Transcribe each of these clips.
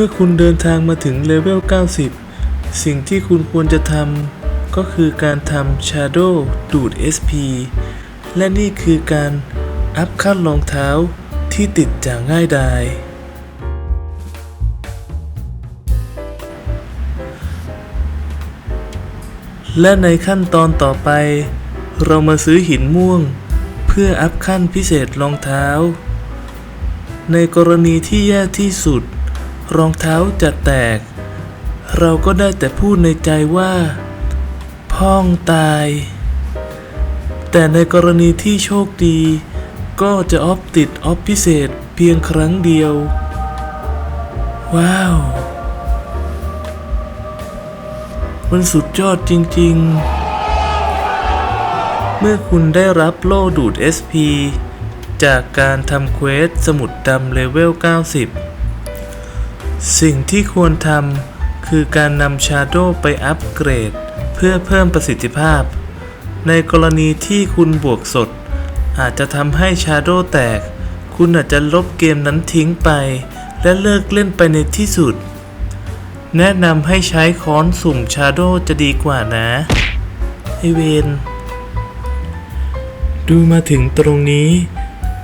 มื่อคุณเดินทางมาถึงเลเวล 90 สิ่งที่คุณควรจะทำก็คือการทำ Shadow ดูด SP และนี่คือการอัพขั้นรองเท้าที่ติดจากง่ายดาย และในขั้นตอนต่อไป เรามาซื้อหินม่วง เพื่ออัพขั้นพิเศษรองเท้า ในกรณีที่แย่ที่สุด รองเท้าจะแตก เราก็ได้แต่พูดในใจว่า พ่องตาย แต่ในกรณีที่โชคดี ก็จะออฟติดออฟพิเศษเพียงครั้งเดียว ว้าว มันสุดยอดจริง ๆ เมื่อคุณได้รับโล่ดูด SP จากการทำเควสสมุดดำเลเวล 90 สิ่งที่ควรทำคือการนำชาโดไปอัปเกรด เพื่อเพิ่มประสิทธิภาพ ในกรณีที่คุณบวกสด อาจจะทำให้ชาโดแตก คุณอาจจะลบเกมนั้นทิ้งไป และเลิกเล่นไปในที่สุด แนะนำให้ใช้ค้อนสุ่มชาโดจะดีกว่านะไอเวนดูมาถึงตรงนี้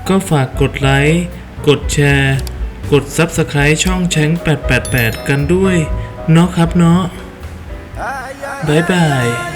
ก็ฝากกดไลค์ กดแชร์ กด Subscribe ช่องแชง888 กันด้วย เนาะครับเนาะบ๊ายบาย